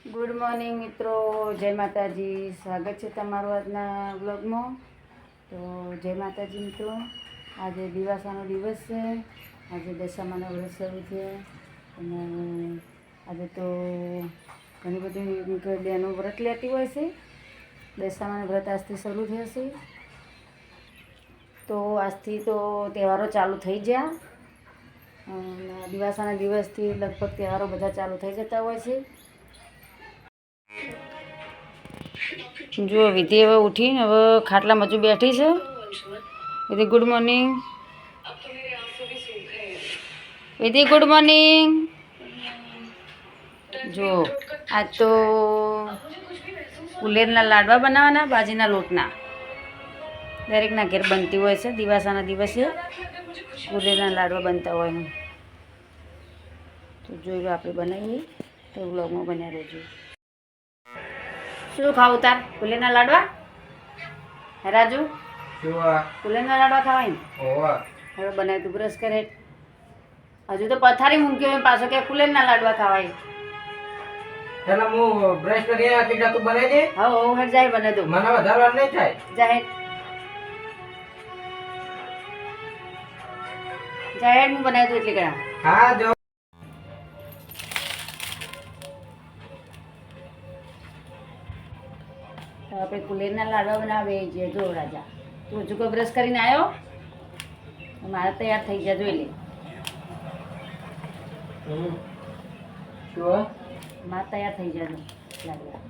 Good morning મિત્રો. જય માતાજી. સ્વાગત છે તમારું આજના બ્લોગમાં તો જય માતાજી, મિત્રો. આજે દિવાસાનો દિવસ છે. આજે દશામાનો વ્રત શરૂ છે. અને આજે તો ઘણી બધી બહેનો વ્રત લેતી હોય છે. દશામાનું વ્રત આજથી શરૂ થશે. તો આજથી તો તહેવારો ચાલુ થઈ ગયા. દિવાસાના દિવસથી લગભગ તહેવારો બધા ચાલુ થઈ જતા હોય છે. જો વિધિ હવે ઉઠીને હવે ખાટલા મજુ બેઠી છે. Vidhi good morning Vidhi good morning જો આજ તો કુલેરના લાડવા બનાવવાના, બાજીના લોટના. દરેકના ઘેર બનતી હોય છે, દિવાસાના દિવસે કુલેરના લાડવા બનતા હોય તો લો, આપણે બનાવીએ. તો બ્લોગમાં બન્યા રહેજો. શું ખાવું તાર? ફૂલેના લાડવા? હે રાજુ ફૂલેના લાડવા ખાવાય ને? હવે. બનાવી તું બ્રશ કરે. હજુ તો પથારી મૂક્યો એમ પાછો કે ફૂલેના લાડવા ખાવાય. પેલા હું બ્રશ કરી આટલી જાતું બનાવી દે? હવે હું હેડ જાય બને તું મને નહીં થાય. હું બનાવી દઉં એટલી હા જો. આપણે કુલેરના લાડવા બનાવીએ છીએ જો રાજા. તું હજુ કોઈ બ્રશ કરીને આવ્યો મારે તૈયાર થઈ ગયા જોઈ લે. મારે તૈયાર થઈ ગયા લાડવા.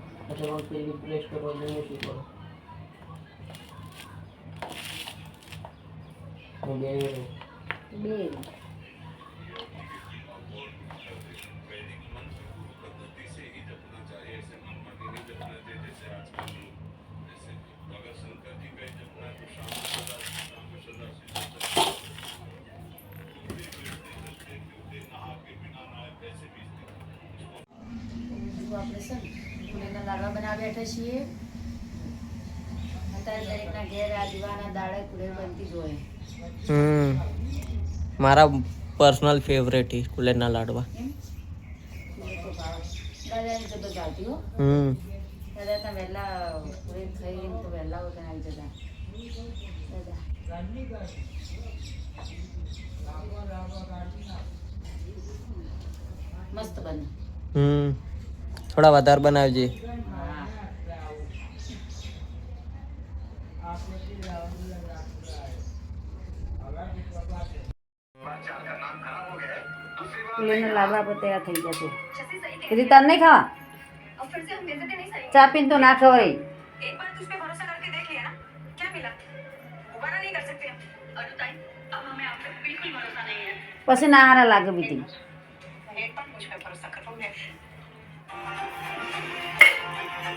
બે આપણે છે ને લાડવા બનાવી બેઠા છીએ. અત્યારે દરેકના ઘેર આ દીવાના દાડે કુલેર બનતી જ હોય. હમ. મારા પર્સનલ ફેવરેટ છે કુલેરના લાડવા. તો હો. દાદા વહેલા કુલેર ખાઈને તો વહેલા વગર જતા. દાદા. મસ્ત બને. હમ. थोड़ा वार बना रीता नहीं खावा चा तो ना खाओ रही पसीना आ रहा लागू भी थी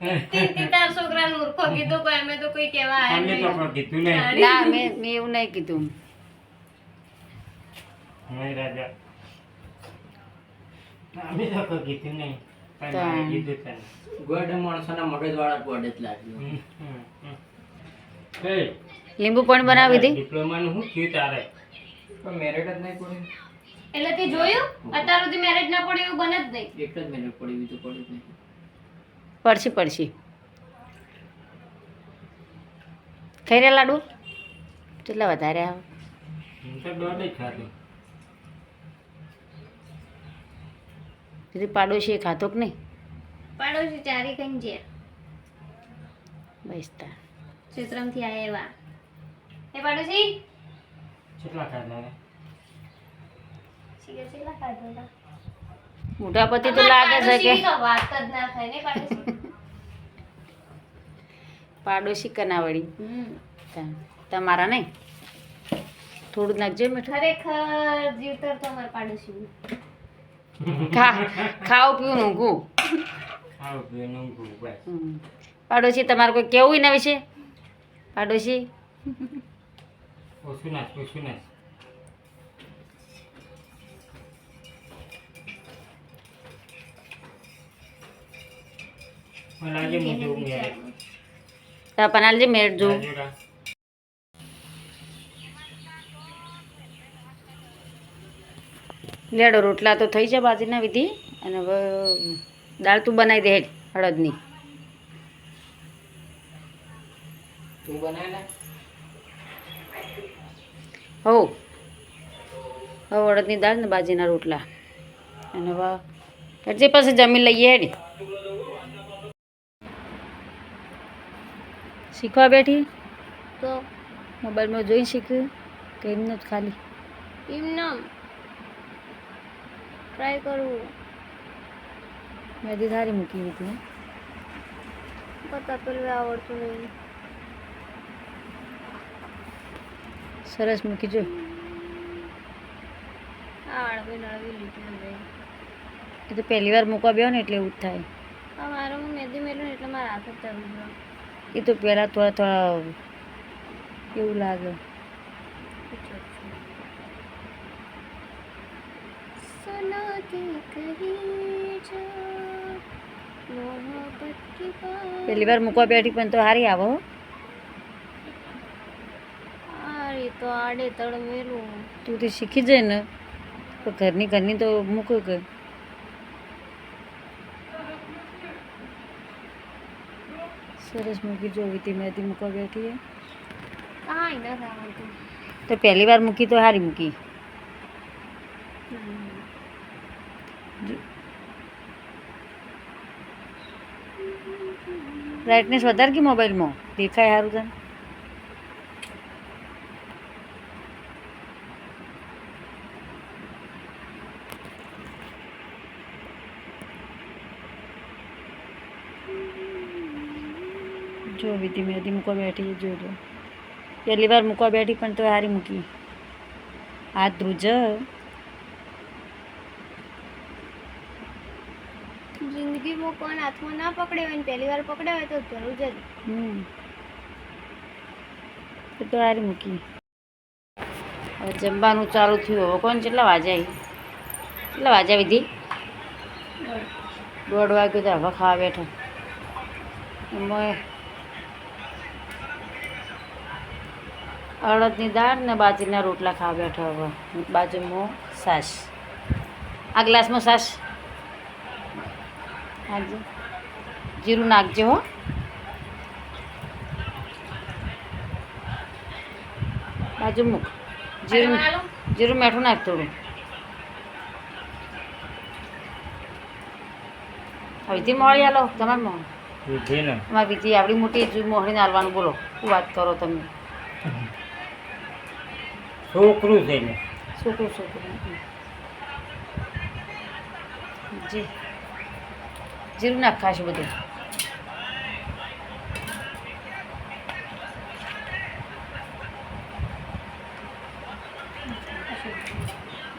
હો. તાર છોકરા મૂર્ખો કીધું અમે તો કોઈ કેવા આયા મેં મેં એવું નહીં કીધું. ગોડ માણસોના મગજ વાળા જ લાગ્યું. લીંબુ પણ બનાવી દે. ડિપ્લોમાનું શું થયું તારે? પણ મેરિટ જ નહીં પડી. એટલે તે જોયું? અત્યાર સુધી મેરેજ ના પડે એવું બને જ નહીં. એક જ મિનિટ પડી બીજું પડ્યું જ નહીં. પડશે પડશે. ખાઈ રહ્યા લાડુ? કેટલા વધારે આવે? જ પાડોશી ખાતો કે નહીં? પાડોશી ચારી કઈ છે બેસતા ચિત્રમથી આયા એવા. એ પાડોશી? કેટલા ખાધા. મોટા પતિ તો લાગે છે કે વાત જ ના થાય ને પાડોશી. પાડોશી કનાવડી. તમારા નહીં? થોડું નાખજો મીઠું. ખરેખર જીવતર તો પાડોશી. ખા ખાવું પીવું ઊંઘું. ખાવું પીવું બસ. પાડોશી તમારે કોઈ કેવું એના વિશે? પાડોશી? ઓછું નાખ ઓછું નાખ મને લાગે મોટું તાર પનાલજી મેળ લેડો રોટલા તો થઈ છે બાજરીના વિધિ. અને હવે દાળ તું બનાવી દે હળદની. હો. હળદની દાળ ને બાજીના રોટલા. અને હવે હેડજે પાસે જમી લઈએ હેડ. શીખવા બેઠી. તો? મોબાઈલમાં જોઈ શીખ્યું કે એમનું જ ખાલી. એમનામ ટ્રાય કરવું. મેં સારી મૂકી દીધી. પતા પેલું આવડતું નહીં. સરસ મૂકી જો. એ તો પહેલી વાર મૂકવા બેહો ને એટલે એવું જ થાય. મારું મેદી મેલું ને એટલે મારા હાથ જ ચાલુ એ તો પહેલાં થોડા થોડા એવું લાગે. પહેલી વાર મૂકવા બેઠી પણ તો હારી આવો તો આડે તળ મેલું તું તો શીખી જાય ને. ઘરની ઘરની તો મૂકું કે. સરસ મૂકી જો વિધિ મેદી મૂકવા બેઠી હે કાંઈ નથી આવડતું તો પહેલી વાર મૂકી તો સારી મૂકી બ્રાઇટનેસ વધારે કે મોબાઈલમાં દેખાય સારું તને? જો વિધિ મેદી મૂકવા બેઠી જો જો પહેલી વાર મૂકવા બેઠી પણ તો હારી મૂકી. હાથ ધ્રુજ. જિંદગીમાં કોણ હાથમાં ના પકડે હોય ને પહેલી વાર પકડે હોય તો જરૂર જ. હમ. તો હારી મૂકી. હવે જમવાનું ચાલુ થયું. હવે કોણ કેટલા વાજાય? કેટલા વાજા વિધિ? દોઢ વાગ્યું તો હવે ખાવા બેઠા. એમાં અડદની દાળ ને બાજરીના રોટલા ખાવા બેઠા હવે. બાજુમાં સાસ. આ ગ્લાસમાં સાસ. હાજી જીરું નાખજો હો. બાજુ મૂક જીરું જીરું મેઠું નાખ થોડું. હવેથી મળી આલો તમારે મોહન વિધિ ને. બીજી આવડી મોટી મોહરીને હાલવાનું બોલો. શું વાત કરો તમે? છોકરું છે ને છોકરું છોકરું જી. જીરું નાખ બધું.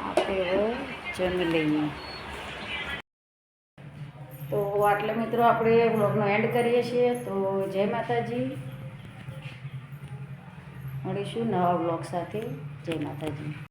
આપણે જમી લઈએ. તો આટલે મિત્રો આપણે બ્લોગનો એન્ડ કરીએ છીએ. તો જય માતાજી. મળીશું નવા બ્લોગ સાથે. જય માતાજી